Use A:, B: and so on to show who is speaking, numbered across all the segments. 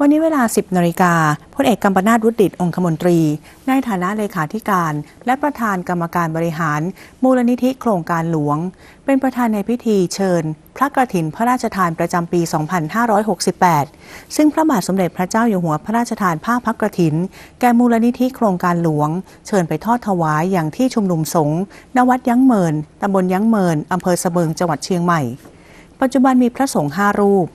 A: วันนี้เวลา 10นาฬิกาพลเอกกัมปนาตวุฒิตองคมนตรี ในฐานะเลขาธิการ และประธานกรรมการบริหาร มูลนิธิโครงการหลวง เป็นประธานในพิธีเชิญ พระกฐินพระราชทานประจำปี 2568 ซึ่งพระบาทสมเด็จพระเจ้าอยู่หัวพระราชทานผ้าพักกฐิน แก่มูลนิธิโครงการหลวง เชิญไปทอดถวายอย่างที่ชุมนุมสงฆ์ณวัดยั้งเมินตำบลยั้งเมินอำเภอสะเบิงจังหวัดเชียงใหม่ ปัจจุบันมีพระสงฆ์ห้ารูป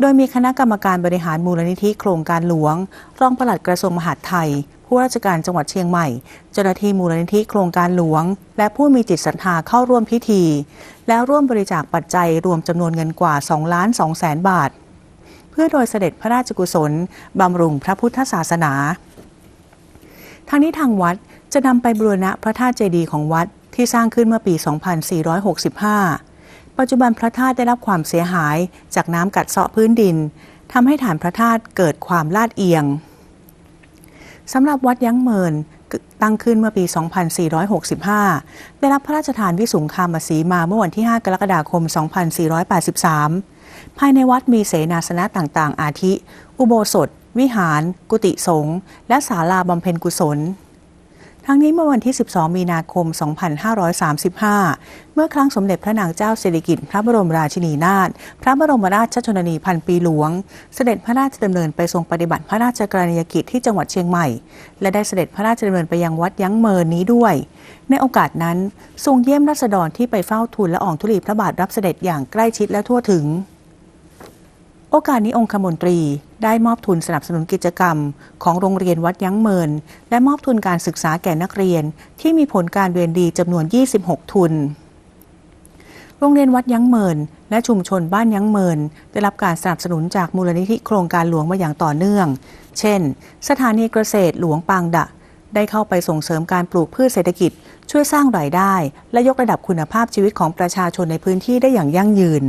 A: โดยมีคณะกรรมการบริหารมูลนิธิโครงการหลวง รองปลัดกระทรวงมหาดไทย ผู้ราชการจังหวัดเชียงใหม่ เจ้าหน้าที่มูลนิธิโครงการหลวง และผู้มีจิตศรัทธาเข้าร่วมพิธี แล้วร่วมบริจาคปัจจัยรวมจำนวนเงินกว่า2ล้าน2แสนบาท เพื่อโดยเสด็จพระราชกุศลบำรุงพระพุทธศาสนาทางนี้ทางวัดจะนำไปบูรณะพระธาตุเจดีย์ของวัดที่สร้างขึ้นเมื่อปี 2465 ปัจจุบันพระธาตุได้รับความเสียหายจากน้ำกัดเซาะพื้นดินทำให้ฐานพระธาตุเกิดความลาดเอียงสำหรับวัดยั้งเมินตั้งขึ้นเมื่อปี 2465 ได้รับพระราชทานวิสุงคามสีมาเมื่อวันที่ 5 กรกฎาคม 2483 ภายในวัดมีเสนาสนะต่างๆ อาทิ อุโบสถ วิหาร กุฏิสงฆ์และศาลาบำเพ็ญกุศล ทั้งนี้เมื่อวันที่ 12 มีนาคม 2535 เมื่อครั้งสมเด็จพระนางเจ้าสิริกิติ์พระบรมราชินีนาถ พระบรมราชชนนีพันปีหลวง เสด็จพระราชดำเนินไปทรงปฏิบัติพระราชกรณียกิจที่จังหวัดเชียงใหม่ และได้เสด็จพระราชดำเนินไปยังวัดยั้งเมินนี้ด้วย ในโอกาสนั้นทรงเยี่ยมราษฎรที่ไปเฝ้าทูลละอองธุลีพระบาทรับเสด็จอย่างใกล้ชิดและทั่วถึง โอกาสนี้องคมนตรีได้มอบทุนสนับสนุนกิจกรรม ของโรงเรียนวัดยั้งเมิน และมอบทุนการศึกษาแก่นักเรียน ที่มีผลการเรียนดีจำนวน 26 ทุน โรงเรียนวัดยั้งเมิน และชุมชนบ้านยั้งเมิน ได้รับการสนับสนุนจากมูลนิธิโครงการหลวงมาอย่างต่อเนื่อง เช่น สถานีเกษตรหลวงปางดะ ได้เข้าไปส่งเสริมการปลูกพืชเศรษฐกิจ ช่วยสร้างรายได้ และยกระดับคุณภาพชีวิตของประชาชนในพื้นที่ได้อย่างยั่งยืน